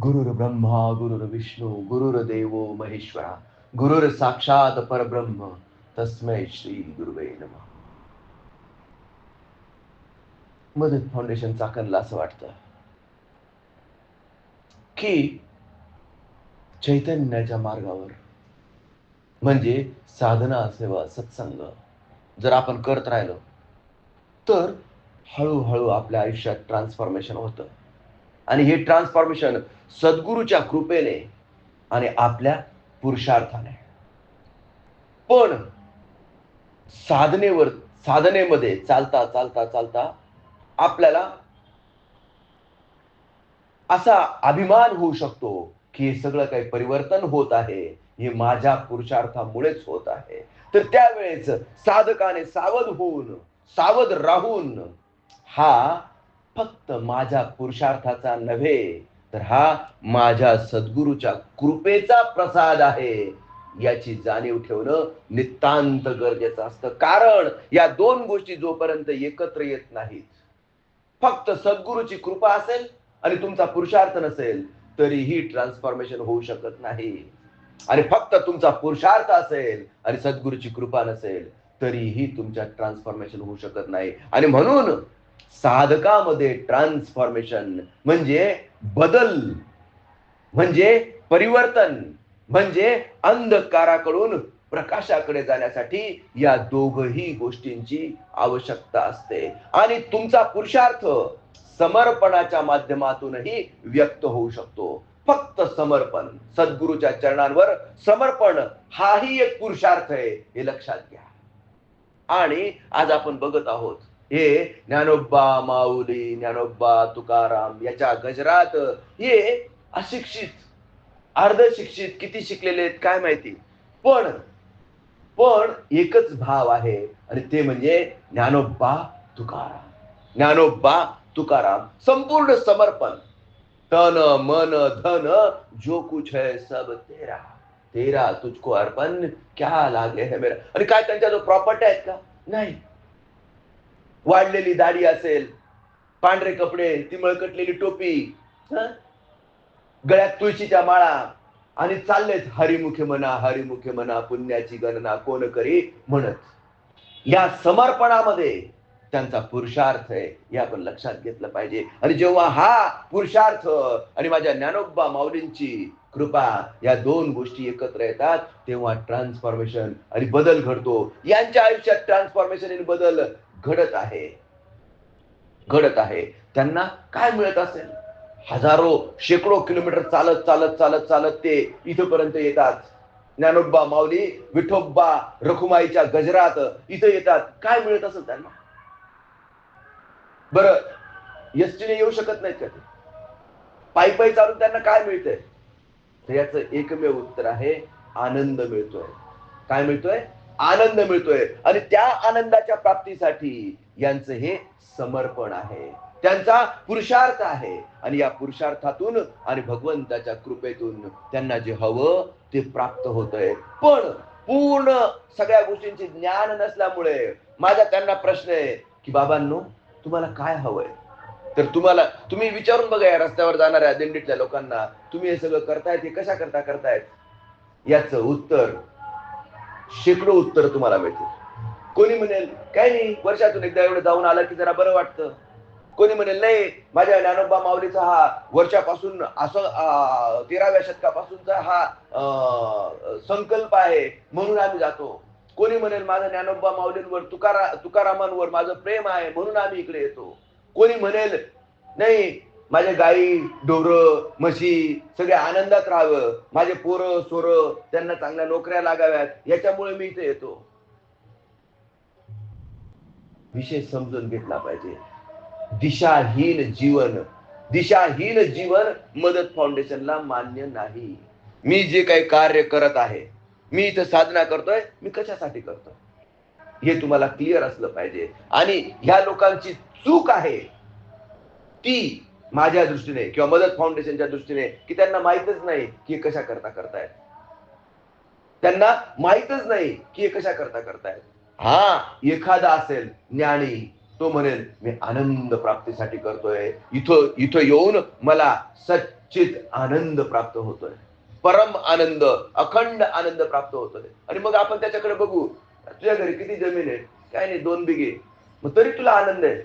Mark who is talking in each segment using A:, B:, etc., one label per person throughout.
A: गुरुर ब्रह्मा गुरुर विष्णू गुरुर देवो महेश्वरा गुरुर साक्षात परब्रह्म तस्मै श्री गुरुवे नमः. मदत फाउंडेशन चाकणला असं वाटतं. की चैतन्याच्या मार्गावर म्हणजे साधना सेवा सत्संग जर आपण करत राहिलो तर हळूहळू आपल्या आयुष्यात ट्रान्सफॉर्मेशन होतं. आणि हे ट्रान्सफॉर्मेशन सद्गुरूच्या कृपेने आणि आपल्या पुरुषार्थाने. पण साधनेवर साधनेमध्ये चालता चालता चालता आपल्याला असा अभिमान होऊ शकतो की हे सगळं काही परिवर्तन होत आहे हे माझ्या पुरुषार्थामुळेच होत आहे. तर त्यावेळेस साधकाने सावध होऊन सावध राहून हा फक्त माझ्या पुरुषार्थाचा नव्हे तर हा माझ्या सद्गुरूच्या कृपेचा प्रसाद आहे. याची जाणीव ठेवणं नितांत गरजेचं असतं. कारण या दोन गोष्टी जोपर्यंत एकत्र येत नाहीत फक्त सद्गुरूची कृपा असेल आणि तुमचा पुरुषार्थ नसेल तरीही ट्रान्सफॉर्मेशन होऊ शकत नाही. आणि फक्त तुमचा पुरुषार्थ असेल आणि सद्गुरूची कृपा नसेल तरीही तुमच्या ट्रान्सफॉर्मेशन होऊ शकत नाही. आणि म्हणून साधकामध्ये ट्रान्सफॉर्मेशन म्हणजे बदल म्हणजे परिवर्तन म्हणजे अंधकाराकडून प्रकाशाकडे जाण्यासाठी या दोघही गोष्टींची आवश्यकता असते. आणि तुमचा पुरुषार्थ समर्पणाच्या माध्यमातूनही व्यक्त होऊ शकतो. फक्त समर्पण सद्गुरूच्या चरणांवर समर्पण हाही एक पुरुषार्थ आहे हे लक्षात घ्या. आणि आज आपण बघत आहोत हे ज्ञानोबा माऊली ज्ञानोबा तुकाराम याच्या गजरात हे अशिक्षित अर्ध शिक्षित किती शिकलेले आहेत काय माहिती? पण पण एकच भाव आहे आणि ते म्हणजे ज्ञानोबा तुकाराम. ज्ञानोबा तुकाराम संपूर्ण समर्पण. तन मन धन जो कुछ है सब तेरा. तेरा तुझको अर्पण क्या लागे है मेरा? आणि काय त्यांच्या जो प्रॉपर्टी आहेत का? नाही. वाढलेली दाढी असेल पांढरे कपडे तिमळकटलेली टोपी गळ्यात तुळशीच्या माळा आणि चाललेच हरिमुखे म्हणा हरिमुखे म्हणा पुण्याची गणना कोण करी म्हणत. या समर्पणामध्ये त्यांचा पुरुषार्थ आहे हे आपण लक्षात घेतलं पाहिजे. आणि जेव्हा हा पुरुषार्थ आणि माझ्या ज्ञानोबा माऊलींची कृपा या दोन गोष्टी एकत्र येतात तेव्हा ट्रान्सफॉर्मेशन आणि बदल घडतो. यांच्या आयुष्यात ट्रान्सफॉर्मेशन आणि बदल घडत आहे. घडत आहे. त्यांना काय मिळत असेल? हजारो शेकडो किलोमीटर चालत चालत चालत चालत ते इथंपर्यंत येतात. ज्ञानोबा माऊली विठोबा रखुमाईच्या गजरात इथं येतात. काय मिळत असेल त्यांना? बरं एसटीने येऊ शकत नाहीत का ते? पायी पायी चालून त्यांना काय मिळतंय? तर याचं एकमेव उत्तर आहे आनंद मिळतोय. काय मिळतोय? आनंद मिळतोय. आणि त्या आनंदाच्या प्राप्तीसाठी यांचं हे समर्पण आहे. त्यांचा पुरुषार्थ आहे. आणि या पुरुषार्थातून आणि भगवंताच्या कृपेतून त्यांना जे हवं ते प्राप्त होतंय. पण पूर्ण सगळ्या गोष्टींचे ज्ञान नसल्यामुळे माझा त्यांना प्रश्न आहे की बाबांनो तुम्हाला काय हवंय? तर तुम्हाला तुम्ही विचारून बघा या रस्त्यावर जाणाऱ्या दिंडीतल्या लोकांना तुम्ही हे सगळं करतायत हे कशा करता करतायत? याच उत्तर शेकडो उत्तर तुम्हाला मिळतील. कोणी म्हणेल काय नाही वर्षातून एकदा एवढं जाऊन आलं की जरा बरं वाटतं. कोणी म्हणेल नाही माझ्या ज्ञानोबा माऊलीचा हा वर्षापासून असं तेराव्या शतकापासूनचा हा संकल्प आहे म्हणून आम्ही जातो. कोणी म्हणेल माझं ज्ञानोबा माऊलींवर तुकारा तुकारामांवर माझं प्रेम आहे म्हणून आम्ही इकडे येतो. कोणी म्हणेल नाही माझ्या गाई ढोरं म्हशी सगळे आनंदात राहावं. माझे पोरं सोर त्यांना चांगल्या नोकऱ्या लागाव्यात. याच्यामुळे मी इथे येतो. विषय समजून घेतला पाहिजे. दिशाहीन जीवन. दिशाहीन जीवन मदत फाउंडेशनला मान्य नाही. मी जे काही कार्य करत आहे मी इथं साधना करतोय मी कशासाठी करतोय? हे तुम्हाला क्लिअर असलं पाहिजे. आणि ह्या लोकांची चूक आहे ती माझ्या दृष्टीने किंवा मदत फाउंडेशनच्या दृष्टीने की त्यांना माहितच नाही की कशा करता करतायत. त्यांना माहितच नाही की कशा करता करतायत. हा एखादा असेल ज्ञानी तो म्हणेल मी आनंद प्राप्तीसाठी करतोय. इथं इथं येऊन मला सच्चित आनंद प्राप्त होतोय. परम आनंद अखंड आनंद प्राप्त होतोय. आणि मग आपण त्याच्याकडे बघू तुझ्या घरी किती जमीन आहे काय नाही दोन बिघे. मग तरी तुला आनंद आहे.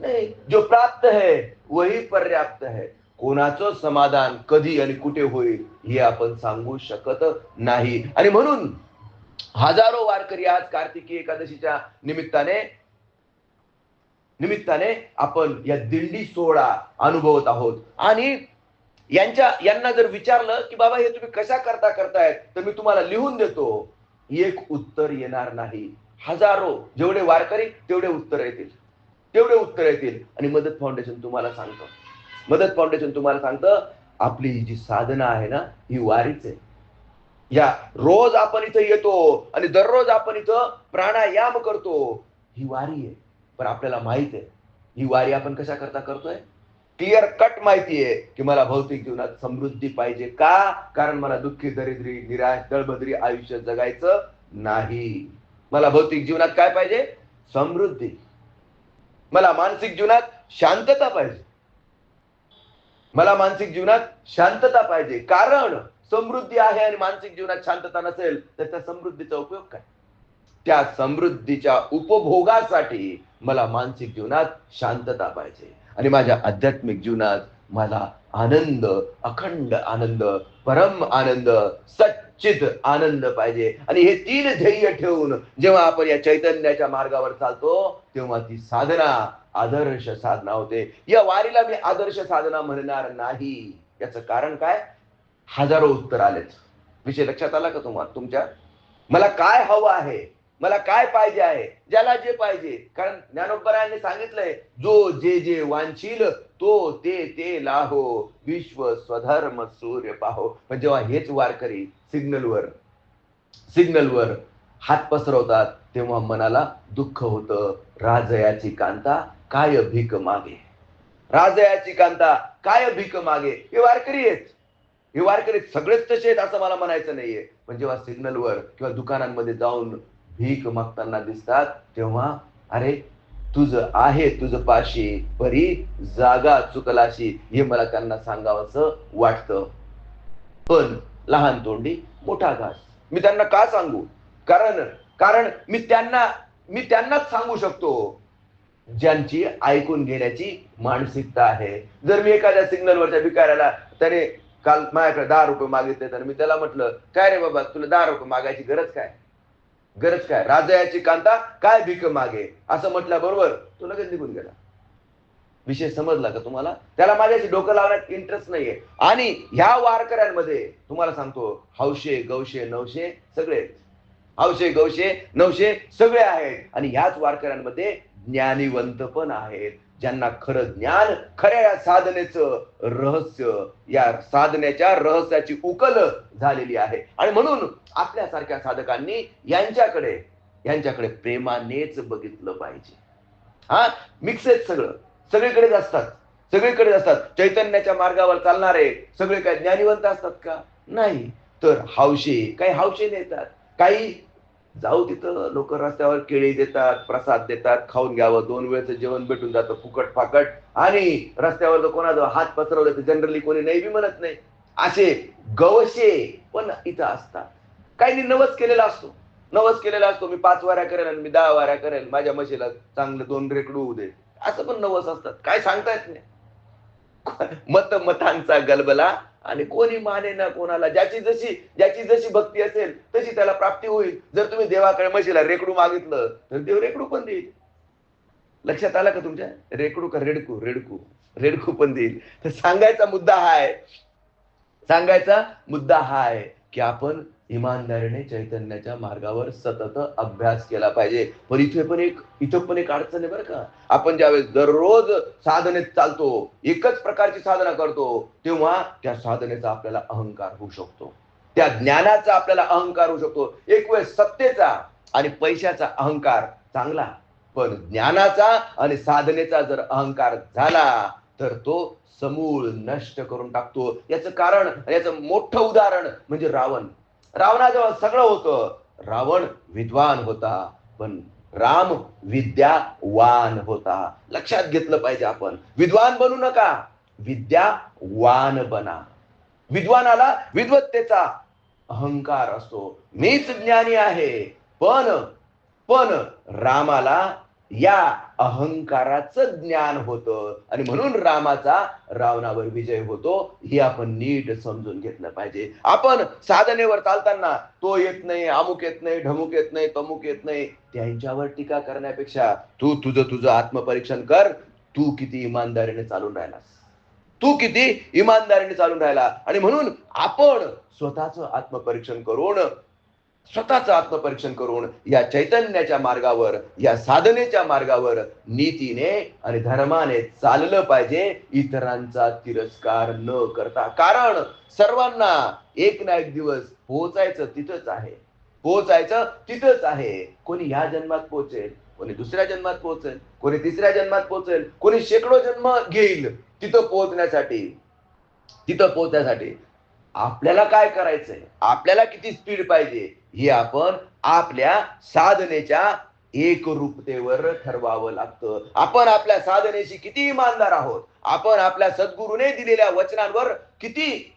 A: नाही. जो प्राप्त है वही पर्याप्त है कोणाचं समाधान कधी आणि कुठे होईल हे आपण सांगू शकत नाही. आणि म्हणून हजारो वारकरी आज कार्तिकी एकादशीच्या निमित्ताने निमित्ताने आपण या दिंडी सोहळा अनुभवत आहोत. आणि यांच्या यांना जर विचारलं की बाबा हे तुम्ही कशा करता करतायत तर मी तुम्हाला लिहून देतो. एक उत्तर येणार नाही. हजारो जेवढे वारकरी तेवढे उत्तर येतील. तेवढे उत्तर येतील. आणि मदत फाउंडेशन तुम्हाला सांगतं. मदत फाउंडेशन तुम्हाला सांगतं आपली जी साधना आहे ना ही वारीच आहे. या रोज आपण इथं येतो आणि दररोज आपण इथं प्राणायाम करतो ही वारी आहे. पण आपल्याला माहीत आहे ही वारी आपण कशा करता करतोय? क्लिअर कट माहिती आहे की मला भौतिक जीवनात समृद्धी पाहिजे का? कारण मला दुःखी दरिद्री निराश दळबद्री आयुष्य जगायचं नाही. मला भौतिक जीवनात काय पाहिजे? समृद्धी. मला मानसिक जीवनात शांतता पाहिजे. मला मानसिक जीवनात शांतता पाहिजे. कारण समृद्धी आहे आणि मानसिक जीवनात शांतता नसेल तर त्या समृद्धीचा उपयोग काय? त्या समृद्धीच्या उपभोगासाठी मला मानसिक जीवनात शांतता पाहिजे. आणि माझ्या आध्यात्मिक जीवनात मला आनंद अखंड आनंद परम आनंद चित आनंद पाहिजे. आणि हे तीन ध्येय ठेवून जेव्हा आपण या चैतन्याच्या मार्गावर चालतो तेव्हा ती साधना आदर्श साधना होते. या वारीला मी आदर्श साधना म्हणणार नाही. याचं कारण काय? हजारो उत्तर आलेच विषय लक्षात आला का तुम्हाला तुमच्या? मला काय हवं आहे? मला काय पाहिजे आहे? ज्याला जे पाहिजे. कारण ज्ञानोबरायांनी सांगितलंय जो जे जे वांछील तो ते ते लाहो. विश्व स्वधर्म सूर्य पाहो. पण जेव्हा हेच वारकरी सिग्नलवर सिग्नलवर हात पसरवतात तेव्हा मनाला दुःख होतं. राजयाची कांता काय भीक मागे? राजयाची कांता काय भीक मागे? हे वारकरी आहेत. हे वारकरी सगळेच तसे आहेत असं मला म्हणायचं नाहीये. पण जेव्हा सिग्नलवर किंवा दुकानांमध्ये जाऊन भीक मागताना दिसतात तेव्हा अरे तुझ आहे तुझ पाशी परी जागा चुकलाशी हे मला त्यांना सांगावंसं वाटतं. पण लहान तोंडी मोठा घास. मी त्यांना का सांगू? कारण कारण मी त्यांना मी त्यांनाच सांगू शकतो. ज्यांची ऐकून घेण्याची मानसिकता आहे. जर मी एखाद्या सिग्नलवरच्या भिकाऱ्याला त्याने काल माझ्याकडे दहा रुपये मागितले तर मी त्याला म्हटलं काय रे बाबा तुला दहा रुपये मागायची गरज काय? गरज काय? राजयाची कांता काय भीक मागे? असं म्हटल्याबरोबर तो लगेच निघून गेला. विषय समजला का तुम्हाला? त्याला माझ्याशी डोकं लावण्यात इंटरेस्ट नाहीये. आणि ह्या वारकऱ्यांमध्ये तुम्हाला सांगतो हौशे गौशे नवशे सगळे हौशे गौशे नवशे सगळे आहेत. आणि ह्याच वारकऱ्यांमध्ये ज्ञानीवंत पण आहेत ज्यांना खरं ज्ञान खऱ्या या साधनेचं रहस्य या साधनेच्या रहस्याची उकल झालेली आहे. आणि म्हणून आपल्यासारख्या साधकांनी यांच्याकडे यांच्याकडे प्रेमानेच बघितलं पाहिजे. हा? मिक्स आहेत सगळं. सगळीकडेच असतात. सगळीकडे असतात. चैतन्याच्या मार्गावर चालणारे सगळे काय ज्ञानीवंत असतात का? नाही. तर हावशे काही हावशे नेतात. काही जाऊ तिथं. लोक रस्त्यावर केळी देतात प्रसाद देतात खाऊन घ्यावं. दोन वेळचं जेवण भेटून जातं फुकट फाकट. आणि रस्त्यावर जर कोणाचा हात पसरवलं तर जनरली कोणी नाही बी म्हणत नाही. असे गवशे पण इथं असतात. काही नवस केलेला असतो. नवस केलेला असतो. मी पाच वाऱ्या करेल आणि मी दहा वाऱ्या करेल माझ्या म्हशीला चांगलं दोन रेकडू होऊ दे. असं पण नवस असतात. काय सांगता येत नाही. मत मतांचा गलबला आणि कोणी माने ना कोणाला ज्याची जशी ज्याची जशी भक्ती असेल तशी त्याला प्राप्ती होईल. जर तुम्ही देवाकडे म्हशीला रेकडू मागितलं तर देव रेकडू पण देईल. लक्षात आलं का तुमच्या? रेकडू का रेडकू? रेडकू. रेडकू पण देईल. तर सांगायचा मुद्दा हा आहे. सांगायचा मुद्दा हा आहे की आपण इमानदारीने चैतन्याच्या मार्गावर सतत अभ्यास केला पाहिजे. पण इथे पण एक इथं पण एक अडचण आहे बरं का. आपण ज्यावेळेस दररोज साधनेत चालतो एकच प्रकारची साधना करतो तेव्हा त्या साधनेचा आपल्याला अहंकार होऊ शकतो. त्या ज्ञानाचा आपल्याला अहंकार होऊ शकतो. एक वेळ सत्तेचा आणि पैशाचा अहंकार चांगला. पण ज्ञानाचा आणि साधनेचा जर अहंकार झाला तर तो समूळ नष्ट करून टाकतो. याचं कारण याचं मोठं उदाहरण म्हणजे रावण. रावणाजवळ सगळं होतं. रावण विद्वान होता पण राम विद्यावान होता. लक्षात घेतलं पाहिजे आपण. विद्वान बनू नका. विद्यावान बना. विद्वानाला विद्वत्तेचा अहंकार असतो. मीच ज्ञानी आहे पण पण रामाला या अहंकाराचं ज्ञान होतं. आणि म्हणून रामाचा रावणावर विजय होतो हे आपण नीट समजून घेतलं पाहिजे. आपण साधनेवर चालताना तो येत नाही अमुक येत नाही ढमुक येत नाही तमुक येत नाही त्यांच्यावर टीका करण्यापेक्षा तू तुझं तुझं आत्मपरीक्षण कर. तू किती इमानदारीने चालून राहिलास. तू किती इमानदारीने चालून राहिला. आणि म्हणून आपण स्वतःच आत्मपरीक्षण करून स्वतःचं आत्मपरीक्षण करून या चैतन्याच्या मार्गावर या साधनेच्या मार्गावर नीतीने आणि धर्माने चाललं पाहिजे. इतरांचा तिरस्कार न करता. कारण सर्वांना एक ना एक दिवस पोहोचायचं तिथंच आहे. पोहोचायचं तिथंच आहे. कोणी ह्या जन्मात पोहोचेल कोणी दुसऱ्या जन्मात पोहोचेल कोणी तिसऱ्या जन्मात पोहोचेल कोणी शेकडो जन्म घेईल तिथं पोहोचण्यासाठी. तिथं पोहोचण्यासाठी आपल्याला काय करायचंय? आपल्याला किती स्पीड पाहिजे? हे आपण आपल्या साधनेच्या एकरूपतेवर ठरवावं लागतं. आपण आपल्या साधनेशी किती इमानदार आहोत? आपण आपल्या सद्गुरूने दिलेल्या वचनांवर किती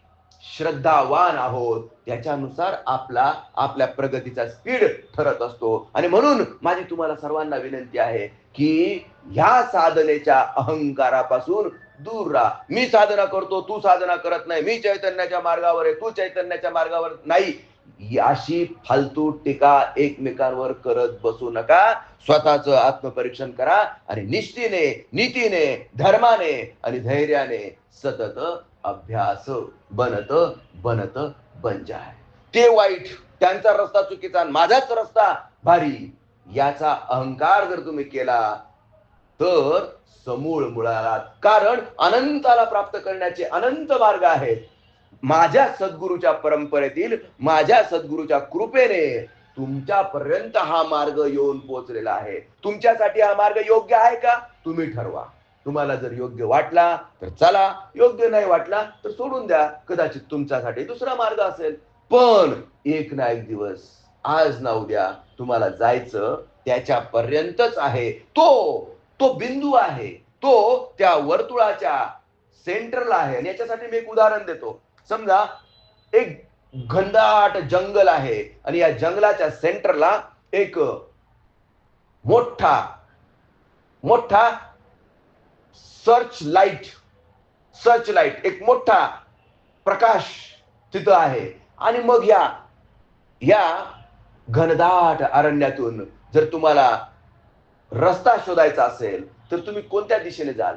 A: श्रद्धावान आहोत? त्याच्यानुसार आपला आपल्या प्रगतीचा स्पीड ठरत असतो. आणि म्हणून माझी तुम्हाला सर्वांना विनंती आहे की ह्या साधनेच्या अहंकारापासून दूर राहा. मी साधना करतो तू साधना करत नाही. मी चैतन्याच्या मार्गावर आहे तू चैतन्याच्या मार्गावर नाही. अशी फालतू टीका एकमेकांवर करत बसू नका. स्वतःच आत्मपरीक्षण करा आणि निष्ठेने नीतीने धर्माने आणि धैर्याने सतत अभ्यास बनत बनत बन जाय ते वाईट त्यांचा रस्ता चुकीचा माझाच रस्ता भारी याचा अहंकार जर तुम्ही केला तर समूळ मुळाला कारण अनंताला प्राप्त करण्याचे अनंत मार्ग आहेत. माझ्या सद्गुरूच्या परंपरेतील माझ्या सद्गुरूच्या कृपेने तुमच्यापर्यंत हा मार्ग येऊन पोहोचलेला आहे. तुमच्यासाठी हा मार्ग योग्य आहे का? तुम्ही ठरवा. तुम्हाला जर योग्य वाटला तर चला. योग्य नाही वाटला तर सोडून द्या. कदाचित तुमच्यासाठी दुसरा मार्ग असेल. पण एक ना एक दिवस आज ना उद्या तुम्हाला जायचं त्याच्यापर्यंतच आहे. तो तो बिंदू आहे. तो त्या वर्तुळाच्या सेंटरला आहे. आणि याच्यासाठी मी एक उदाहरण देतो. समजा एक घनदाट जंगल आहे आणि या जंगलाच्या सेंटरला एक मोठा मोठा सर्च लाइट सर्च लाइट एक मोठा प्रकाश तिथं आहे. आणि मग या या घनदाट अरण्यातून जर तुम्हाला रस्ता शोधायचा असेल तर तुम्ही कोणत्या दिशेने जाल?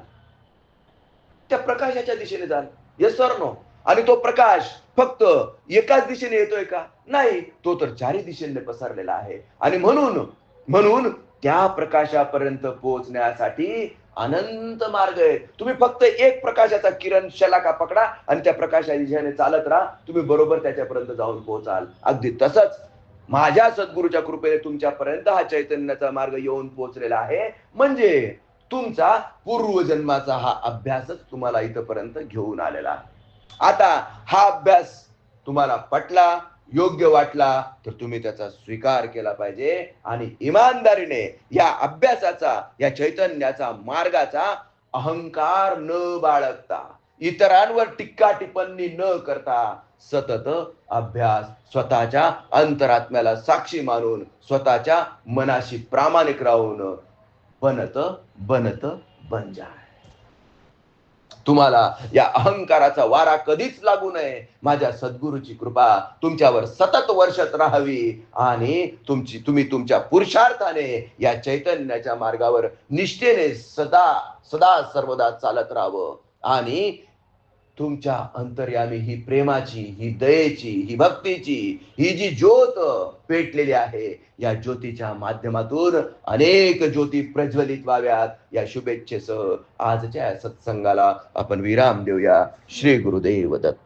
A: त्या प्रकाशाच्या दिशेने जाल. येस सर नो आणि तो प्रकाश फक्त एकाच दिशेने येतोय का? नाही तो तर चारही दिशेने पसरलेला आहे. आणि म्हणून म्हणून त्या प्रकाशापर्यंत पोहोचण्यासाठी अनंत मार्ग आहे. तुम्ही फक्त एक प्रकाशाचा किरण शलाका पकडा आणि त्या प्रकाशा दिशेने चालत राहा. तुम्ही बरोबर त्याच्यापर्यंत जाऊन पोहोचाल. अगदी तसंच माझ्या सद्गुरूच्या कृपेने तुमच्यापर्यंत हा चैतन्याचा मार्ग येऊन पोहोचलेला आहे. म्हणजे तुमचा पूर्वजन्माचा हा अभ्यासच तुम्हाला इथपर्यंत घेऊन आलेला आहे. आता हा अभ्यास तुम्हाला पटला योग्य वाटला तर तुम्ही त्याचा स्वीकार केला पाहिजे. आणि इमानदारीने या अभ्यासाचा या चैतन्याचा मार्गाचा अहंकार न बाळगता इतरांवर टिक्का टिप्पणी न करता सतत अभ्यास स्वतःच्या अंतरात्म्याला साक्षी मानून स्वतःच्या मनाशी प्रामाणिक राहून बनत बनत बन जाय तुम्हाला या अहंकाराचा वारा कधीच लागू नये. माझ्या सद्गुरूची कृपा तुमच्यावर सतत वर्षत राहावी आणि तुमची तुम्ही तुमच्या पुरुषार्थाने या चैतन्याच्या मार्गावर निष्ठेने सदा सदा सर्वदा चालत राहावं. आणि तुमच्या अंतर्यामी ही प्रेमाची ही दयेची ही भक्तीची ही जी ज्योत पेटलेली आहे या ज्योतीच्या माध्यमातून अनेक ज्योती प्रज्वलित व्हाव्यात. या शुभेच्छेसह आजच्या सत्संगाला आपण विराम देऊया. श्री गुरुदेव दत्त.